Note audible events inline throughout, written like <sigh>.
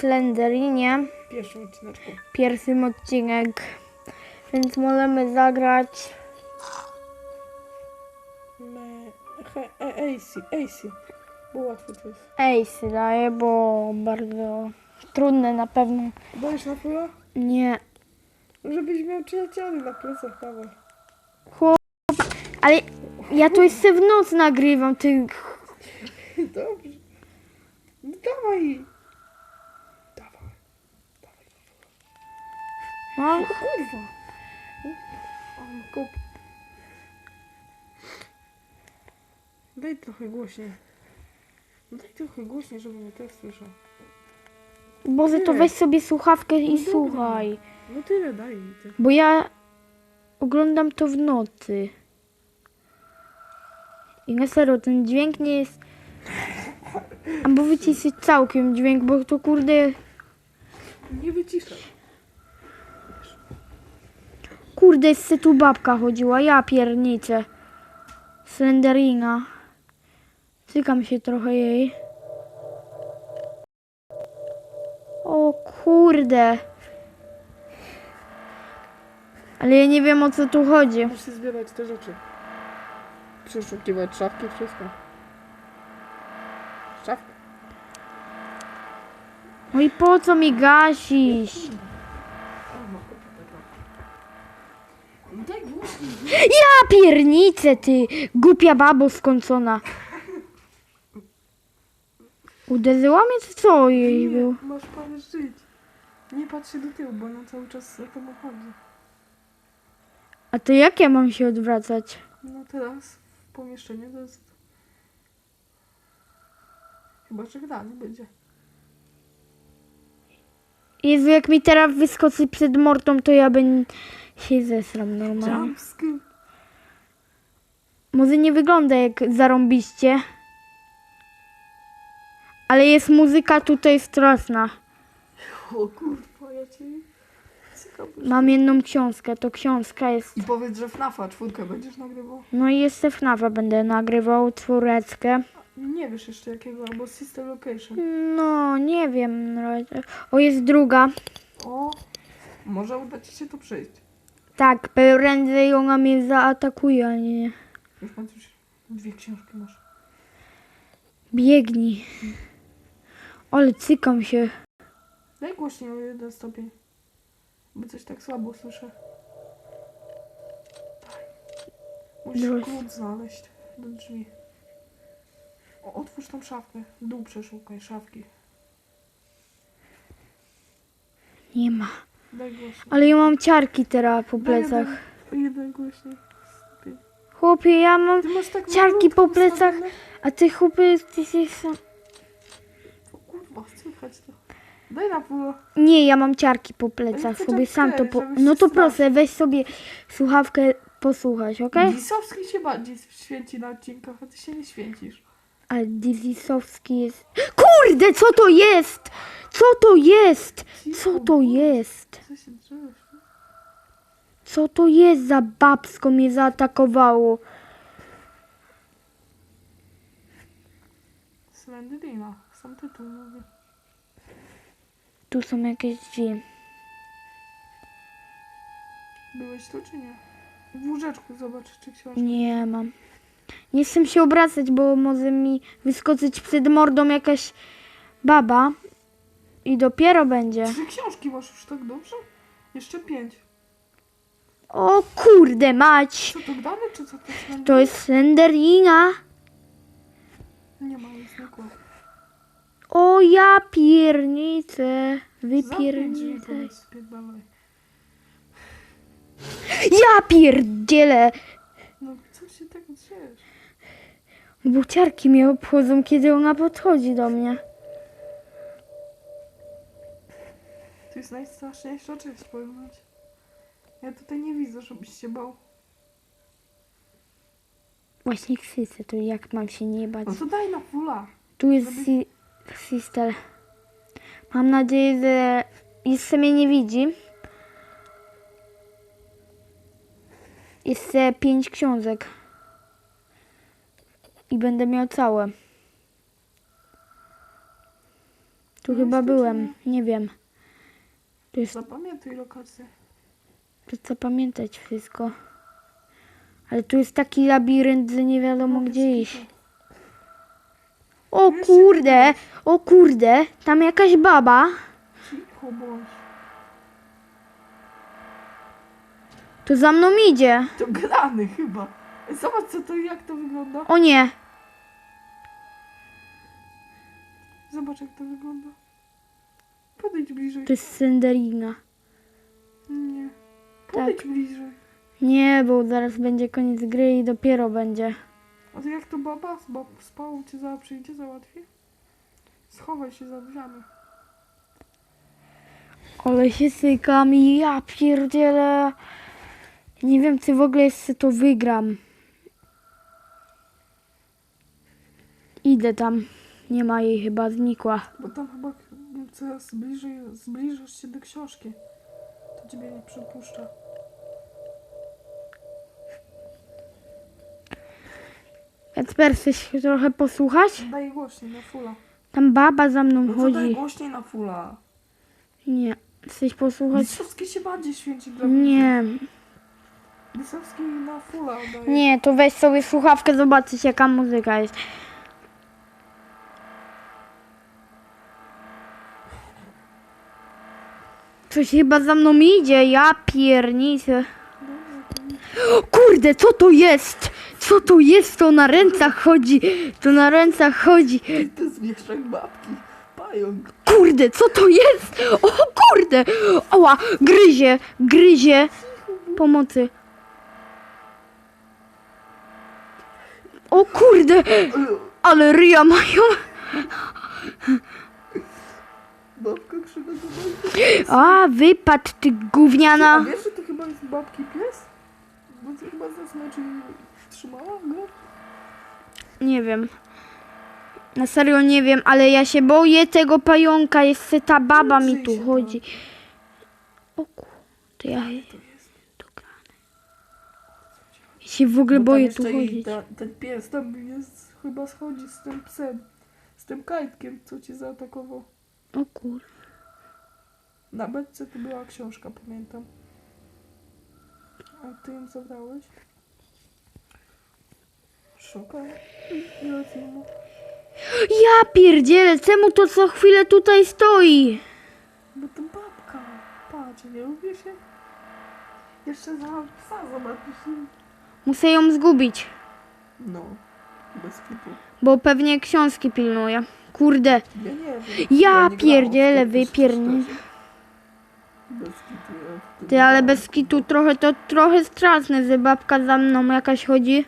Slenderinie. Pierwszym odcineczku. Pierwszym odcinek. Więc możemy zagrać. E... AC. AC. Bo łatwo to jest. Ace daję, bo bardzo trudne na pewno. Dajesz na pula? Nie. Żebyś miał przyjacieli na plecach, dawaj. Ale ja to jeszcze w noc nagrywam, ty. Dobrze. No. Dawaj. No, kurwa. Kup. Daj trochę głośniej. Daj trochę głośniej, żeby mnie też słyszał. Boże, to weź sobie słuchawkę i No dobra. słuchaj. No tyle daj ty. Bo ja oglądam to w nocy. I na serio, ten dźwięk nie jest... Albo wyciszyć całkiem dźwięk, bo to kurde... Nie wyciszaj. Kurde, jeszcze tu babka chodziła, ja pierniczę. Slenderina. Cykam się trochę jej. O kurde. Ale ja nie wiem o co tu chodzi. Musisz zbierać te rzeczy. Przeszukiwać szafki, wszystko. Szafkę. No i po co mi gasisz? Ja piernicę ty, głupia babo skończona. Uderzyła mnie czy co jej Nie, był? masz prawo żyć. Nie patrz się do tyłu, bo ona cały czas za tobą chodzi. A to jak ja mam się odwracać? No teraz w pomieszczeniu to jest... Chyba, że gra nie będzie. Jezu, jak mi teraz wyskoczy przed mortą, to ja bym się zesram normalnie. Może nie wygląda jak zarąbiście. Ale jest muzyka tutaj straszna. O kurwa, ja cię... Mam jedną książkę, to książka jest... I powiedz, że FNAFa czwórkę będziesz nagrywał. No i jeszcze FNAFa będę nagrywał, czwóreczkę. Nie wiesz jeszcze jakiego, albo System Location. No, nie wiem. razie. O, jest druga. O, może uda ci się to przejść. Tak, prędzej ona mnie zaatakuje, a nie... Już pan dwie książki masz. Biegnij. Ale cykam się. Daj głośniej o jeden stopień. Bo coś tak słabo słyszę. Daj. Musisz klucz znaleźć do drzwi. O, otwórz tą szafkę. Dół przeszukaj szafki. Nie ma. Daj głośniej. Ale ja mam ciarki teraz po plecach. Jeden, jeden głośniej. Chłopie, ja mam Ty masz tak ciarki po plecach, ustawione? a ty chłopie, jesteś... O kurwa, słychać to. Daj na pół. Nie, ja mam ciarki po plecach, chcę sobie sam to po... żebyś No się to proszę, weź sobie słuchawkę posłuchać, okej? Disowski się bardziej święci na odcinkach, a ty się nie święcisz. Ale Dizisowski jest... Kurde, co to jest? Co to jest? Co to jest? Co się drzesz? Co to jest za babsko mnie zaatakowało? Slenderina. Sam tytuł mówię. Tu są jakieś drzwi. Byłeś tu czy nie? W łóżeczku zobacz, czy książka. Nie mam. Nie chcę się obracać, bo może mi wyskoczyć przed mordą jakaś baba. I dopiero będzie. Trzy książki masz już tak dobrze? Jeszcze pięć. O kurde mać! Co to dane, czy co to jest? To jest Slenderina. Nie ma nic. O ja piernicę. Wypiernicę. Ja pierdzielę. No co się tak drzesz? Buciarki mnie obchodzą, kiedy ona podchodzi do mnie. To jest najstraszniejsza część, ci. Ja tutaj nie widzę, żebyś się bał. Właśnie krzyczę, to jak mam się nie bać. No to daj na fula. Tu jest si Sistel. Mam nadzieję, że jeszcze mnie nie widzi. Jeszcze pięć książek. I będę miał całe. Tu No, chyba jest byłem. Nie wiem. To jest Zapamiętuj lokację. to pamiętać wszystko. Ale tu jest taki labirynt, że nie wiadomo No, gdzie iść. O kurde, o kurde, tam jakaś baba. Cicho bądź. To za mną idzie. To grany chyba. Zobacz co to, jak to wygląda. O nie, Zobacz jak to wygląda. Podejdź bliżej. to jest Senderina. Nie. Tak. Podejdź bliżej. Nie, bo zaraz będzie koniec gry i dopiero będzie. A to jak to baba? Bab spałą cię za przyjdzie, załatwi? Schowaj się za drzwiami. Ale się sykam i ja pierdzielę. Nie wiem, czy w ogóle jeszcze to wygram. Idę tam. Nie ma jej chyba, znikła. Bo tam chyba coraz bliżej zbliżasz się do książki. To ciebie nie przypuszcza. Kacper, chcesz trochę posłuchać? Daj głośniej na fula. Tam baba za mną No to daj chodzi. głośniej na fula. Nie. Chcesz posłuchać? Lisowski się bardziej święci dla mnie. Nie. Lisowski na fula daje. Nie, to weź sobie słuchawkę, zobaczyć jaka muzyka jest. Coś chyba za mną idzie, ja pierniczę. O Kurde, co to jest? Co to jest? To na rękach chodzi. To na rękach chodzi. To jest wieszak babki. Pająk. Kurde, co to jest? O kurde! Oła, gryzie, gryzie. Pomocy. O kurde, ale ryja mają. Babka przygotowała. A, wypadł ty A gówniana. wiesz, że to chyba jest babki pies? Bo to chyba zasmaczy trzymała go? Nie wiem. Na serio nie wiem, ale ja się boję tego pająka. Jeszcze ta baba mi tu chodzi. O kurde, ja To jest. ja się w ogóle Bo tam boję tu jeszcze i chodzić. ta, ten pies tam jest, chyba schodzi z tym psem. Z tym kajtkiem, co cię zaatakował. O kurde. Na beczce to była książka, pamiętam. A ty ją zabrałeś? Ile filmu? Ja pierdzielę, czemu to co chwilę tutaj stoi? Bo to babka. Patrz, nie lubię się? Jeszcze za psa zobaczysz. Muszę ją zgubić, No, bez kitu. bo pewnie książki pilnuje. Kurde, Ja nie wiem. Ja nie grałam w pierdzielę, wypiernie. też. Bez kitu. Ja w tym ty, ale bez kitu trochę to trochę straszne, że babka za mną jakaś chodzi.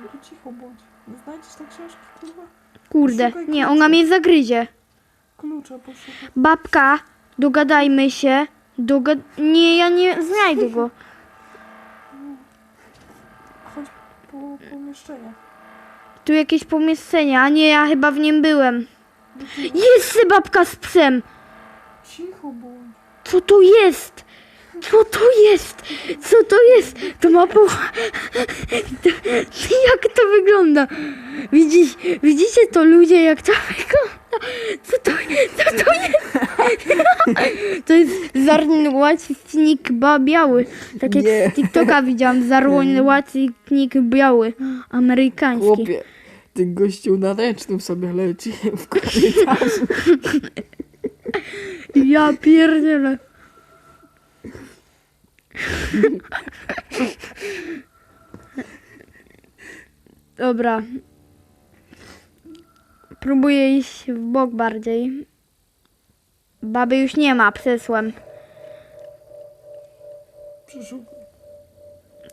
No to cicho bądź. Nie znajdziesz tej książki, kurwa? Kurde, nie, klucza. ona mnie zagryzie. Klucza poszukaj. Babka, dogadajmy się. Dogad... Nie, ja nie znajdę go. Chodź po pomieszczeniach. Tu jakieś pomieszczenie, a nie, ja chyba w nim byłem. Jest babka z psem. Cicho bądź. Co to jest? Co to jest? Co to jest? To ma po... <laughs> Jak to wygląda? Widzisz, widzicie to ludzie, jak to wygląda? Co to, co to jest? <laughs> To jest zarnłacnik biały. Tak jak Nie. z TikToka widziałam, zarnłacnik biały. Amerykański. Chłopie, ten gościu na ręcznym sobie leci w korytarzu. <laughs> Ja pierdzielę. Dobra. Próbuję iść w bok bardziej. Baby już nie ma, przesłem. Przeszukaj.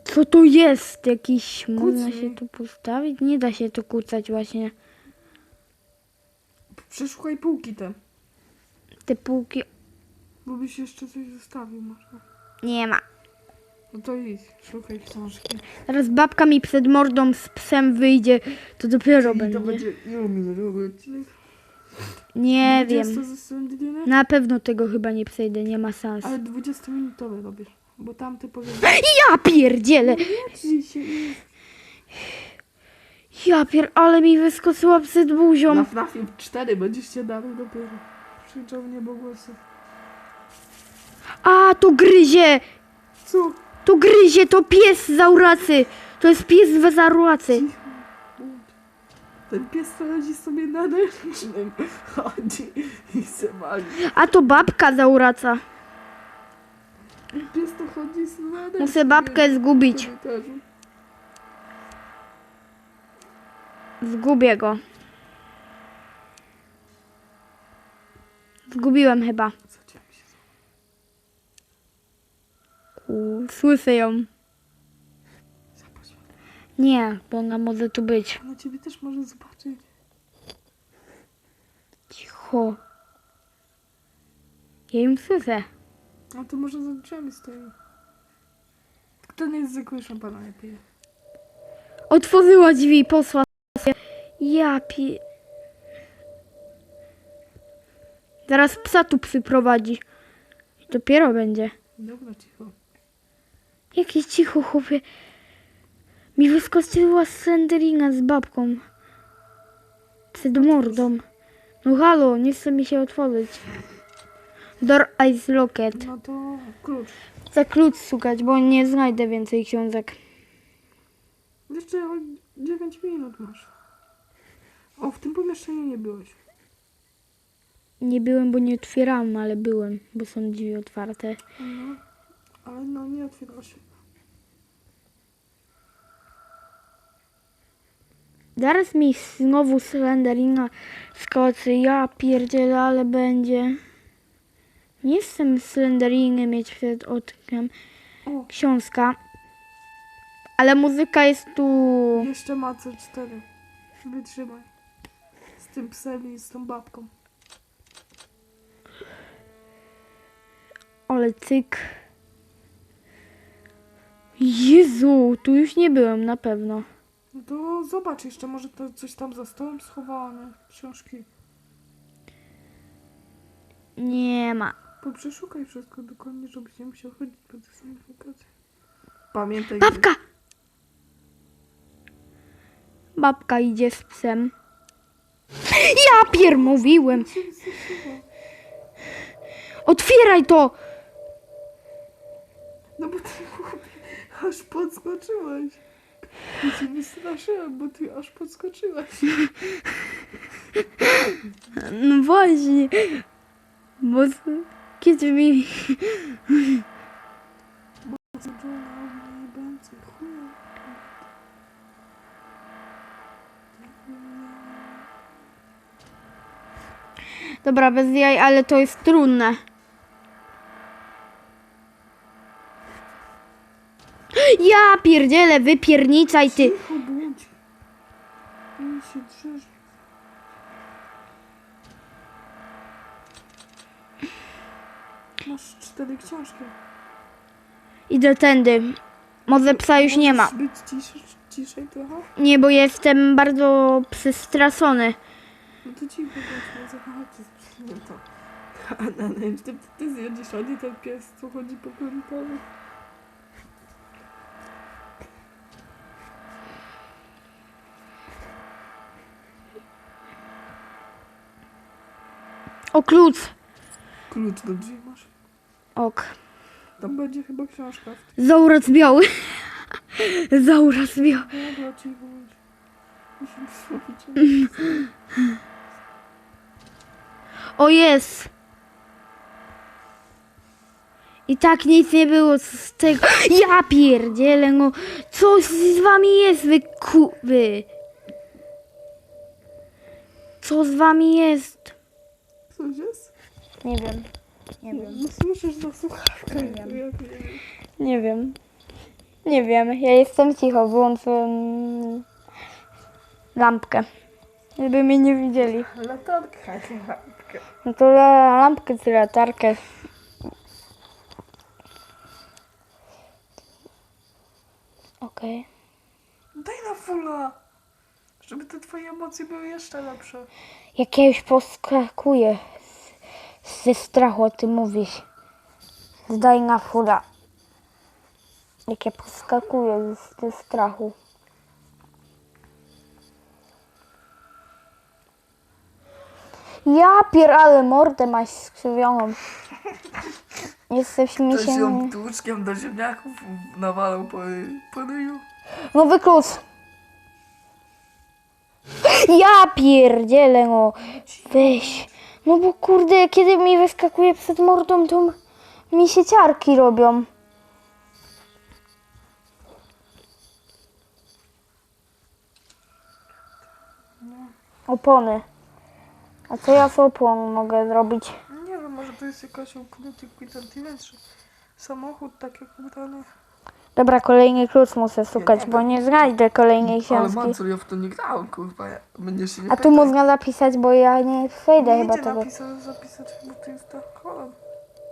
Co to jest? Jakiś... Można się tu postawić? Nie da się tu kucać właśnie. Przeszukaj półki te. Te półki... Bo byś jeszcze coś zostawił może. Nie ma. No to idź, szukaj książki. Teraz babka mi przed mordą z psem wyjdzie. To dopiero I będzie. to będzie minut odcinek? Nie wiem. 20 ze Na pewno tego chyba nie przejdę, nie ma sensu. Ale 20 minutowe robisz. Bo tamty powiedział. Ja pierdzielę! Się. Ja pier... ale mi wyskoczyła przed buzią. Na FNAFie 4 będziesz się dalej dopiero. Krzyczał w niebo głosy. A, to gryzie! Co? To gryzie, to pies z auracy. To jest pies z auracy. Ten pies to chodzi sobie na ręcznym. Chodzi i se wali. A to babka z auraca. Pies to chodzi z na ręcznym. Muszę babkę zgubić. Zgubię go. Zgubiłem chyba. Słyszę ją. Nie, bo ona może tu być. Ona ciebie też może zobaczyć. Cicho. Ja ją słyszę. A to może za drzwiami stoi. Kto nie jest zwykły szampana nie pije. Otworzyła drzwi, posła się. Ja pie... Zaraz psa tu przyprowadzi. I dopiero będzie. Dobra, cicho. Jakieś cicho, chłopie. Mi wyskoczyła Slenderina z babką. Przed mordą. No halo, nie chce mi się otworzyć. Door Eyes Locket. No to klucz. Za klucz szukać, bo nie znajdę więcej książek. Jeszcze o 9 minut masz. O, w tym pomieszczeniu nie byłeś. Nie byłem, bo nie otwierałam, ale byłem, bo są drzwi otwarte. No, ale no nie otwierało się. Zaraz mi znowu Slenderina skoczy. Ja pierdzielę, ale będzie. Nie chcę Slenderiny mieć przed oczkiem. O, Książka. Ale muzyka jest tu. jeszcze ma C4. Wytrzymaj. Z tym psem i z tą babką. Ale cyk. Jezu, tu już nie byłem na pewno. No to zobacz jeszcze, może to coś tam za stołem schowane. Książki. Nie ma. Poprzeszukaj wszystko dokładnie, żebyś nie musiał chodzić po lokacjach. Pamiętaj, Babka! Babka idzie z psem. Ja pier mówiłem. Otwieraj to! No bo ty chłopie, <laughs> aż podskoczyłaś. Ja cię wystraszyłem, bo ty aż podskoczyłaś. <laughs> No właśnie. Bo z- kiedy mi... Zaczęła mnie będzie chuja. Dobra, bez jaj, ale to jest trudne. Ja pierdzielę, ty. Cicho bądź. Nie się drzesz. Masz cztery książki. Idę tędy. Może psa już nie ma. Możesz być ciszej, ciszej trochę? Nie, bo jestem bardzo przestraszony. No to cicho bądź, może chodźcie z to. A na nęcznym to ty zjedziesz, a nie ten pies, co chodzi po korytarzu. O, klucz. Klucz do drzwi masz. Ok. Tam będzie chyba książka. Zauraz biały. <laughs> Zauraz biały. Dobra, cicho. Musimy zrobić. O, jest. I tak nic nie było z tego. Ja pierdzielę, no. Coś z wami jest, wy ku... wy. Co z wami jest? Jest? Nie wiem. Nie wiem. No słyszysz na słuchawkę. Nie wiem. nie wiem. Nie wiem. Nie wiem. Ja jestem cicho. Wyłączę mm, lampkę. Żeby mnie nie widzieli. Latarka, nie lampkę. No to la- lampkę czy latarkę. Okej. Daj na fulla! Żeby te twoje emocje były jeszcze lepsze. Jak ja już poskakuję z, ze strachu, o tym mówisz. Zdaj na fura. Jak ja poskakuję z, ze strachu. Ja pier, mordę masz skrzywioną. Jesteś mi Ktoś się... ją tłuczkiem do ziemniaków nawalał po, po ryju. No wyklucz. Ja pierdzielę, no. Weź. No bo kurde, kiedy mi wyskakuje przed mordą, to mi się ciarki robią. Opony. A co ja z opon mogę zrobić? Nie wiem, może to jest jakaś kwitantina, czy samochód tak jak ubrany. Dobra, kolejny klucz muszę szukać, bo nie znajdę kolejnej Ale książki. Mancur, ja w to nie grałem, kurwa. ja- Będzie się nie A tu pytaj. można zapisać, bo ja nie przejdę nie chyba idzie tego. napisać, zapisać, bo to jest tak kolon.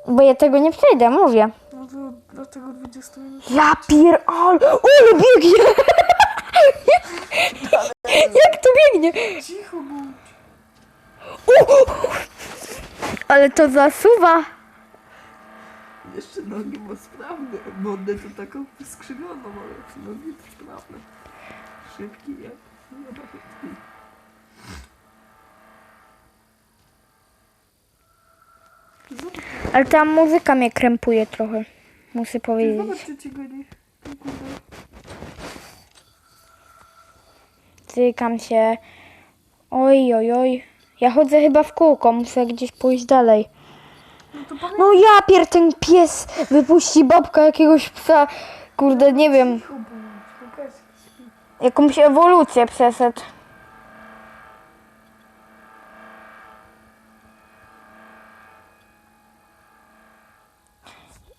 Bo ja tego nie przejdę, mówię. No to do tego 20 minut. Ja pier... Ole, ole biegnie! <laughs> Jak to biegnie? Cicho bądź. Ale to zasuwa. Jeszcze nogi ma sprawne. Modne to taką skrzywioną, ale nogi to sprawne. Szybki jak. szybki. Zobacz, Ale ta muzyka mnie krępuje trochę. Muszę powiedzieć. czy ci goni. O kurde. Cykam się. Oj, oj, oj. Ja chodzę chyba w kółko, muszę gdzieś pójść dalej. No. No ja pier, ten pies wypuści babka jakiegoś psa. Kurde, nie wiem. No. Jakąś ewolucję przeszedł.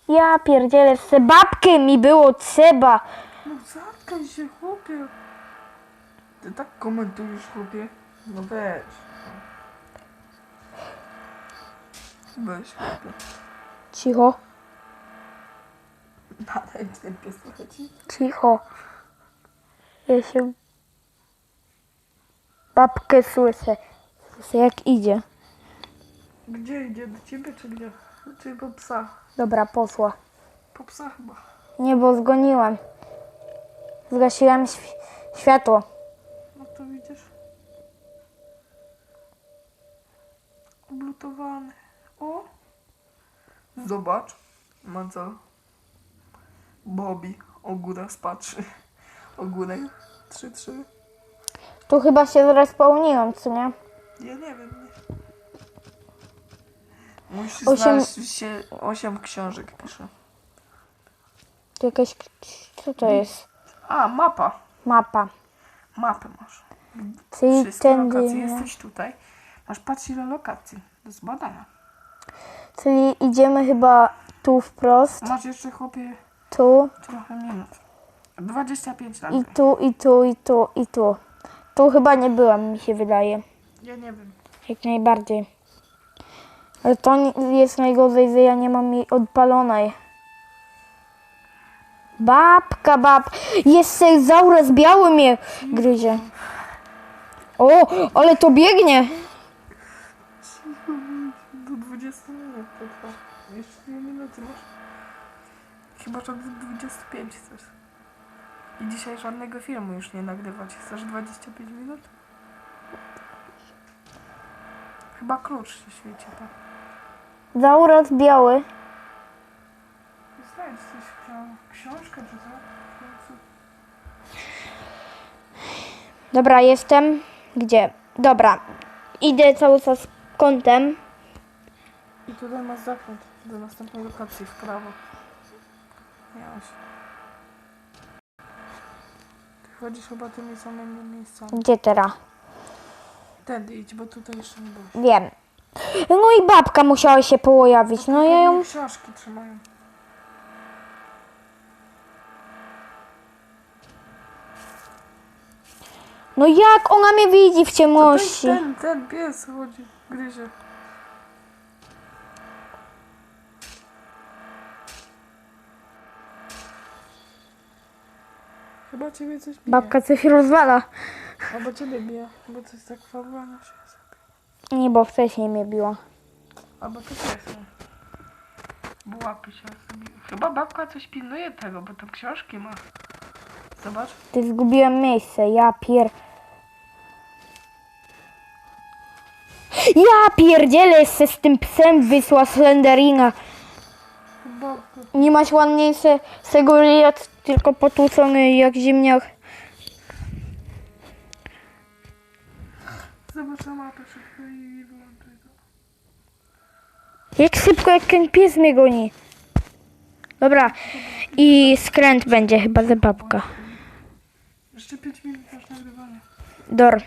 Ja pierdzielę, se babkę mi było trzeba. No zatkaj się, chłopie. Ty tak komentujesz, chłopie. No weź. Weź. Cicho, pies trochę ci. cicho. Ja się... Babkę słyszę. Słyszę jak idzie. Gdzie idzie? Do ciebie czy gdzie? Czy po psa? Dobra, posła. Po psa chyba. Nie, bo zgoniłem. Zgasiłem świ- światło. No to widzisz. Oblutowany. O! Zobacz. Ma co? Bobby. Ogóra spatrzy. Ogórek. 3-3. Tu chyba się zrespełniłem, co nie? Ja nie wiem. Musisz Osiem- znaleźć się 8 książek pisze. Tu jakaś... Co to jest? A, mapa. Mapa. Mapę masz. Czyli Wszystkie tędy... lokacje. Jesteś tutaj. Masz patrz ile lokacji do zbadania. Czyli idziemy chyba tu wprost, Masz jeszcze chłopie tu trochę minut. 25 lat. i tu, i tu, i tu, i tu. Tu chyba nie byłam, mi się wydaje. Ja nie wiem. Jak najbardziej. Ale to jest najgorzej, że ja nie mam jej odpalonej. Babka, bab. Jeszcze zaurez biały mnie gryzie. O, ale to biegnie. Chyba, że do 25 chcesz. I dzisiaj żadnego filmu już nie nagrywać. Chcesz 25 minut? Chyba klucz się świeci, tak? Zaurez biały. Znajdź coś, ksią- książkę czy? Co- Dobra, jestem. Gdzie? Dobra. Idę cały czas kątem. I tutaj masz zakręt do następnej lokacji w prawo. Miałeś. Ty chodzisz chyba tymi samymi miejscami. Gdzie teraz? Tędy idź, bo tutaj jeszcze nie byłeś. Wiem. No i babka musiała się pojawić. No ja ją... Książki trzymają. No jak ona mnie widzi w To ciemności? ten, ten pies chodzi, gryzie. Chyba ciebie coś bije. Babka coś rozwala. Albo ciebie bije, bo coś tak fabularne się jest. Nie, bo wcześniej mnie biła. Albo to pies, nie? Bo łapy się sobie. Chyba babka coś pilnuje tego, bo to książki ma. Zobacz. Ty zgubiłem miejsce, ja pier... Ja pierdzielę se z tym psem wysła Slenderina. Nie masz ładniejszego ryja, tylko potłuczony jak ziemniak. zobacz na mapę szybko i wyłączaj to. Jak szybko, jak ten pies mnie goni. Dobra, i skręt będzie chyba zabawka. Jeszcze 5 minut masz nagrywania. Dor.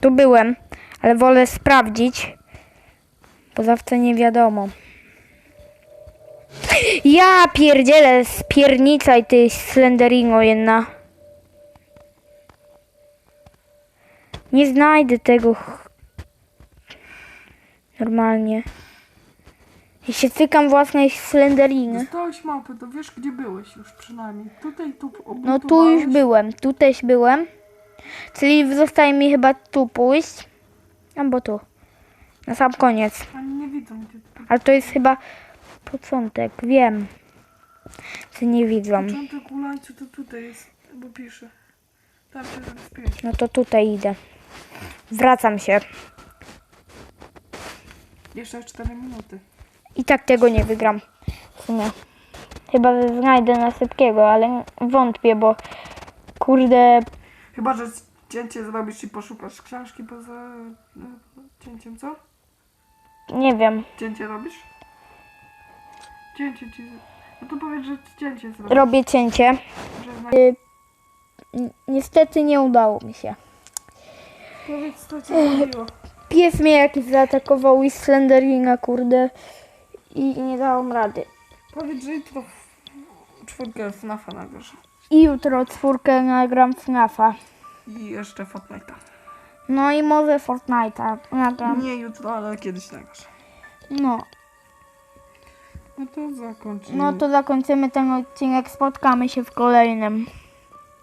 Tu byłem, ale wolę sprawdzić, bo zawsze nie wiadomo. Ja pierdzielę, spiernicaj ty Slenderino jedna. Nie znajdę tego normalnie. Ja się cykam własnej Slenderiny. Dostałeś mapę, to wiesz gdzie byłeś już przynajmniej. Tutaj, tu No tu już byłem, tu też byłem. Czyli zostaje mi chyba tu pójść. Albo tu. Na sam koniec. Nie widzą. Ale to jest chyba początek, wiem. Czy nie widzą. Początek ulańcu to tutaj jest, bo pisze. Tam się zabezpieczy. No to tutaj idę. Wracam się. Jeszcze 4 minuty. I tak tego nie wygram. W sumie. Chyba że znajdę na szybkiego, ale wątpię, bo kurde, Chyba, że cięcie zrobisz i poszukasz książki poza no, cięciem, co? nie wiem. Cięcie robisz? Cięcie ci... No to powiedz, że cięcie zrobisz. Robię cięcie. N- Niestety nie udało mi się. Powiedz, co cię mówiło. Pies mnie jakiś zaatakował i Slenderina, kurde. I nie dałam rady. Powiedz, że jutro czwórkę FNAFa nagrasz. I jutro czwórkę nagram FNAFa. I jeszcze Fortnite'a. No i może Fortnite'a nagram. Nie jutro, ale kiedyś nagrasz. No, No to zakończymy. no to zakończymy ten odcinek. Spotkamy się w kolejnym.